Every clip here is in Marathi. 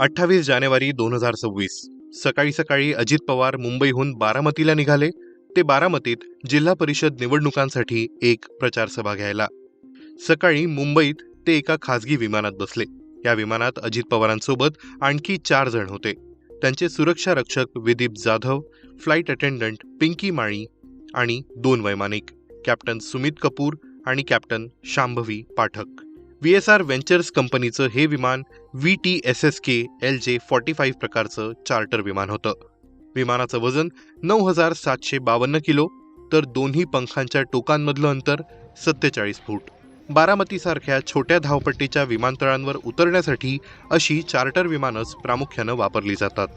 अठ्ठावीस जानेवारी दोन हजार सव्वीस. सकाळी सकाळी अजित पवार मुंबईहून बारामतीला निघाले. ते बारामतीत जिल्हा परिषद निवडणुकांसाठी एक प्रचारसभा घ्यायला. सकाळी मुंबईत ते एका खासगी विमानात बसले. या विमानात अजित पवारांसोबत आणखी चार जण होते. त्यांचे सुरक्षा रक्षक विदीप जाधव फ्लाईट अटेंडंट पिंकी माळी आणि दोन वैमानिक कॅप्टन सुमित कपूर आणि captain Shambhavi Pathak. V S R ventures कंपनीचं हे विमान V T S S K L J forty five प्रकारचं चार्टर विमान होतं. विमानाचं वजन नऊ हजार सातशे बावन्न किलो तर दोन्ही पंखांच्या टोकांमधलं अंतर सत्तेचाळीस फूट. बारामतीसारख्या छोट्या धावपट्टीच्या विमानतळांवर उतरण्यासाठी अशी चार्टर विमानच प्रामुख्यानं वापरली जातात.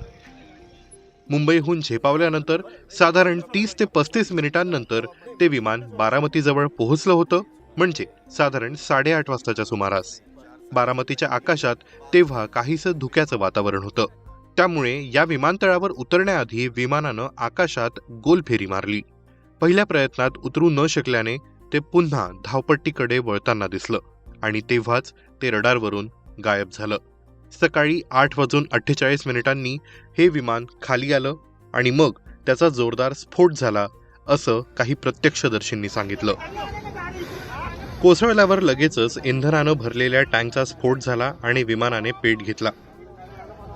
मुंबईहून झेपावल्यानंतर साधारण तीस ते पस्तीस मिनिटांनंतर ते विमान बारामतीजवळ पोहोचलं होतं. म्हणजे साधारण साडेआठ वाजताच्या सुमारास. बारामतीच्या आकाशात तेव्हा काहीसं धुक्याचं वातावरण होतं. त्यामुळे या विमानतळावर उतरण्याआधी विमानानं आकाशात गोलफेरी मारली. पहिल्या प्रयत्नात उतरू न शकल्याने ते पुन्हा धावपट्टीकडे वळताना दिसलं आणि तेव्हाच ते रडारवरून गायब झालं. सकाळी आठ वाजून अठ्ठेचाळीस मिनिटांनी हे विमान खाली आलं आणि मग त्याचा जोरदार स्फोट झाला असं काही प्रत्यक्षदर्शींनी सांगितलं. कोसळल्यावर लगेचच इंधनानं भरलेल्या टँकचा स्फोट झाला आणि विमानाने पेट घेतला.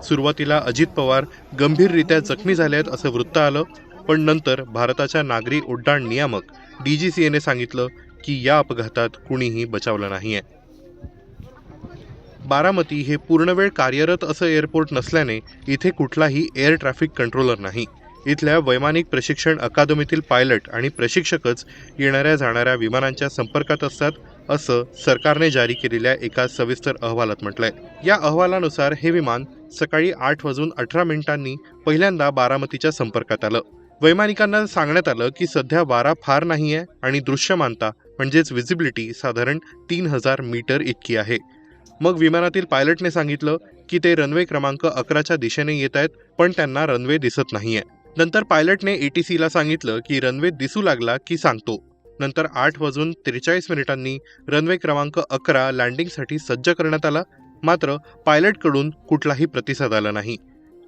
सुरुवातीला अजित पवार गंभीररित्या जखमी झाले आहेत असं वृत्त आलं पण नंतर भारताच्या नागरी उड्डाण नियामक डीजीसीएने सांगितलं की या अपघातात कुणीही बचावलं नाहीये. बारामती हे पूर्णवेळ कार्यरत असं एअरपोर्ट नसल्याने इथे कुठलाही एअर ट्रॅफिक कंट्रोलर नाही. इथल्या वैमानिक प्रशिक्षण अकादमीतील पायलट आणि प्रशिक्षकच येणाऱ्या जाणाऱ्या विमानांच्या संपर्कात असतात असं सरकारने जारी केलेल्या एका सविस्तर अहवालात म्हटलंय. या अहवालानुसार हे विमान सकाळी आठ वाजून अठरा मिनिटांनी पहिल्यांदा बारामतीच्या संपर्कात आलं. वैमानिकांना सांगण्यात आलं की सध्या वारा फार नाही आहे आणि दृश्यमानता म्हणजेच व्हिजिबिलिटी साधारण तीन हजार मीटर इतकी आहे. मग विमानातील पायलटने सांगितलं की ते रनवे क्रमांक अकराच्या दिशेने येत आहेत पण त्यांना रनवे दिसत नाहीये. नंतर पायलटने एटीसीला सांगितलं की रनवे दिसू लागला की सांगतो. नंतर आठ वाजून त्रेचाळीस मिनिटांनी रनवे क्रमांक अकरा लँडिंगसाठी सज्ज करण्यात आला मात्र पायलटकडून कुठलाही प्रतिसाद आला नाही.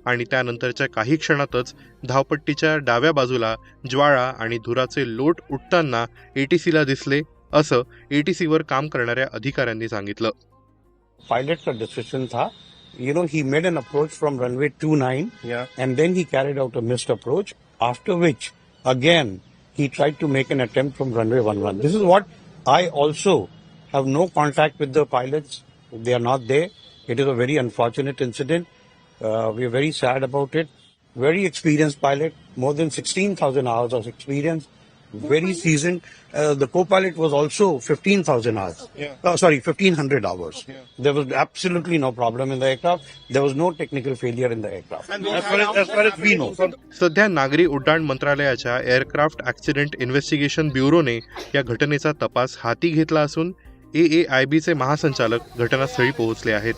आणि त्यानंतरच्या काही क्षणातच धावपट्टीच्या डाव्या बाजूला ज्वाळा आणि धुराचे लोट उठताना एटीसीला दिसले असं एटीसीवर काम करणाऱ्या अधिकाऱ्यांनी सांगितलं. पायलटचा का था. You know he made an approach from runway 29 Yeah. and then he carried out a missed approach after which again he tried to make an attempt from runway 11 this is what i also have no contact with the pilots. They are not there. It is a very unfortunate incident. Uh, we are very sad about it. Very experienced pilot more than 16000 hours of experience very seasoned uh, the co-pilot was also 15000 hours Yeah. uh, sorry 1500 hours Yeah. there was absolutely no problem in the aircraft there was no technical failure in the aircraft as far as, as far as we know सध्या नागरी उड्डाण मंत्रालयाच्या एअरक्राफ्ट ऍक्सिडेंट इन्व्हेस्टिगेशन ब्युरोने या घटनेचा तपास हाती घेतला असून ए ए आय बीचे महासंचालक घटनास्थळी पोहोचले आहेत